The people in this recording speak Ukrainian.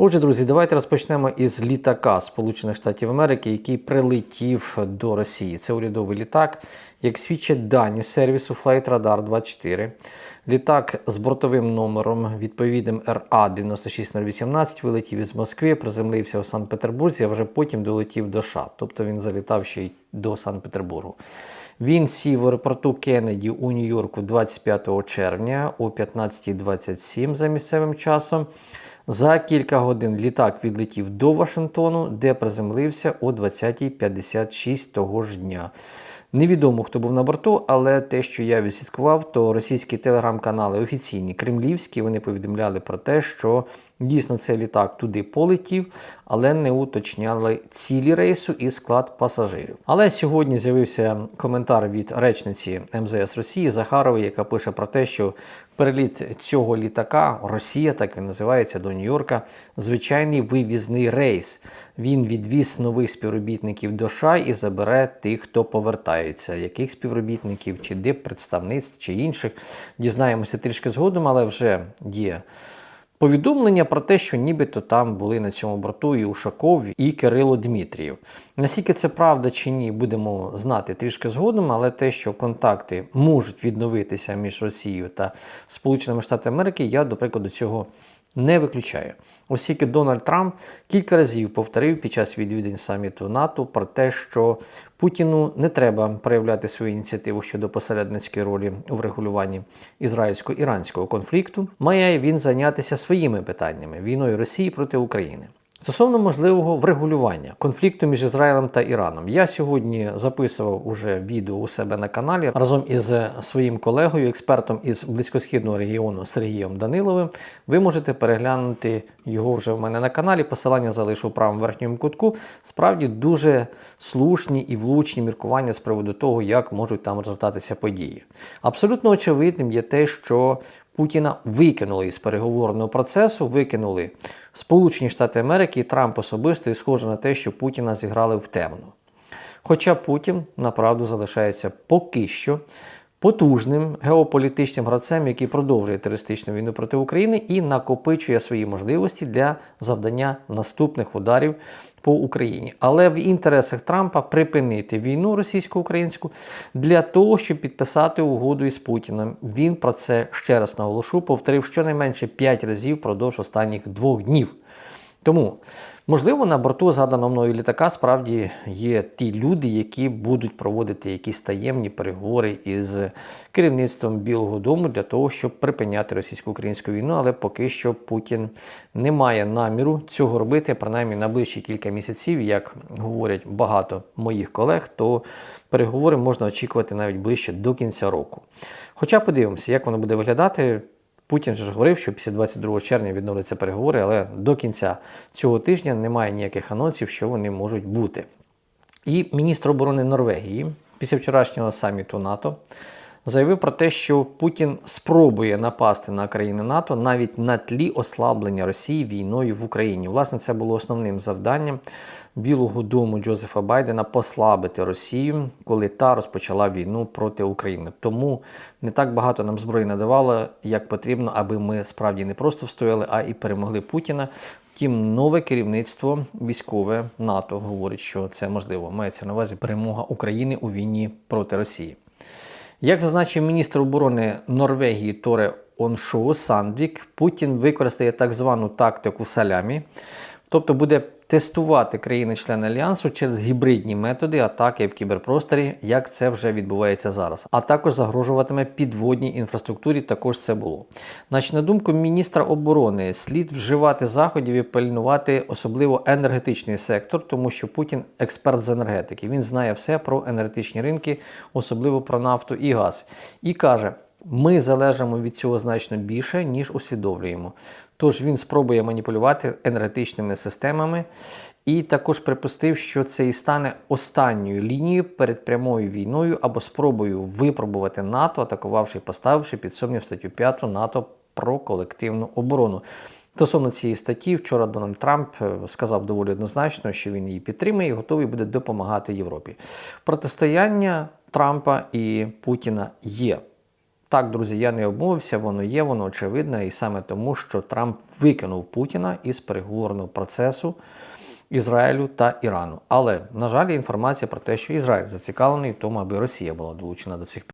Отже, друзі, давайте розпочнемо із літака Сполучених Штатів Америки, який прилетів до Росії. Це урядовий літак, як свідчать дані сервісу Flight Radar 24. Літак з бортовим номером відповідним РА 96018 вилетів із Москви, приземлився у Санкт-Петербурзі, а вже потім долетів до США. Тобто він залітав ще й до Санкт-Петербургу. Він сів в аеропорту Кеннеді у Нью-Йорку 25 червня о 15.27 за місцевим часом. За кілька годин літак відлетів до Вашингтону, де приземлився о 20.56 того ж дня. Невідомо, хто був на борту, але те, що я відслідкував, то російські телеграм-канали офіційні кремлівські, вони повідомляли про те, що дійсно цей літак туди полетів, але не уточняли цілі рейсу і склад пасажирів. Але сьогодні з'явився коментар від речниці МЗС Росії Захарової, яка пише про те, що переліт цього літака, Росія, так він називається, до Нью-Йорка, звичайний вивізний рейс. Він відвіз нових співробітників до США і забере тих, хто повертається. Яких співробітників, чи дип представництв, чи інших. Дізнаємося трішки згодом, але вже є. Повідомлення про те, що нібито там були на цьому борту і Ушаков, і Кирило Дмитрієв. Наскільки це правда чи ні, будемо знати трішки згодом, але те, що контакти можуть відновитися між Росією та Сполученими Штатами Америки, я, до прикладу, цього не виключає, Оскільки Дональд Трамп кілька разів повторив під час відвідин саміту НАТО про те, що Путіну не треба проявляти свою ініціативу щодо посередницької ролі у врегулюванні ізраїльсько-іранського конфлікту, має він зайнятися своїми питаннями війною Росії проти України. Стосовно можливого врегулювання конфлікту між Ізраїлем та Іраном, я сьогодні записував уже відео у себе на каналі разом із своїм колегою, експертом із близькосхідного регіону Сергієм Даниловим. Ви можете переглянути його вже в мене на каналі. Посилання залишу в правому верхньому кутку. Справді дуже слушні і влучні міркування з приводу того, як можуть там розгортатися події. Абсолютно очевидним є те, що Путіна викинули із переговорного процесу, викинули Сполучені Штати Америки і Трамп особисто і схоже на те, що Путіна зіграли в темну. Хоча Путін направду залишається поки що потужним геополітичним гравцем, який продовжує терористичну війну проти України і накопичує свої можливості для завдання наступних ударів по Україні. Але в інтересах Трампа припинити війну російсько-українську для того, щоб підписати угоду із Путіним. Він про це ще раз наголошу, повторив щонайменше 5 разів впродовж останніх двох днів. Тому, можливо, на борту згаданого мною літака справді є ті люди, які будуть проводити якісь таємні переговори із керівництвом Білого Дому для того, щоб припиняти російсько-українську війну, але поки що Путін не має наміру цього робити, принаймні на ближчі кілька місяців, як говорять багато моїх колег, то переговори можна очікувати навіть ближче до кінця року. Хоча подивимося, як воно буде виглядати. Путін ж говорив, що після 22 червня відновляться переговори, але до кінця цього тижня немає ніяких анонсів, що вони можуть бути. І міністр оборони Норвегії після вчорашнього саміту НАТО заявив про те, що Путін спробує напасти на країни НАТО навіть на тлі ослаблення Росії війною в Україні. Власне, це було основним завданням Білого Дому Джозефа Байдена послабити Росію, коли та розпочала війну проти України. Тому не так багато нам зброї надавало, як потрібно, аби ми справді не просто встояли, а і перемогли Путіна. Втім, нове керівництво військове НАТО говорить, що це можливо. Мається на увазі перемога України у війні проти Росії. Як зазначив міністр оборони Норвегії Торе Оншоу Сандвік, Путін використає так звану тактику салямі, тобто буде тестувати країни-члени альянсу через гібридні методи атаки в кіберпросторі, як це вже відбувається зараз, а також загрожуватиме підводній інфраструктурі. Також це було. Значить, на думку міністра оборони, слід вживати заходів і пильнувати особливо енергетичний сектор, тому що Путін експерт з енергетики. Він знає все про енергетичні ринки, особливо про нафту і газ, і каже. Ми залежимо від цього значно більше, ніж усвідомлюємо. Тож він спробує маніпулювати енергетичними системами і також припустив, що це і стане останньою лінією перед прямою війною або спробою випробувати НАТО, атакувавши і поставивши під сумнів статтю 5 НАТО про колективну оборону. Стосовно цієї статті, вчора Дональд Трамп е, сказав доволі однозначно, що він її підтримує і готовий буде допомагати Європі. Протистояння Трампа і Путіна є. Так, друзі, я не обмовився, воно є, воно очевидне, і саме тому, що Трамп викинув Путіна із переговорного процесу Ізраїлю та Ірану. Але, на жаль, інформація про те, що Ізраїль зацікавлений в тому, аби Росія була долучена до цих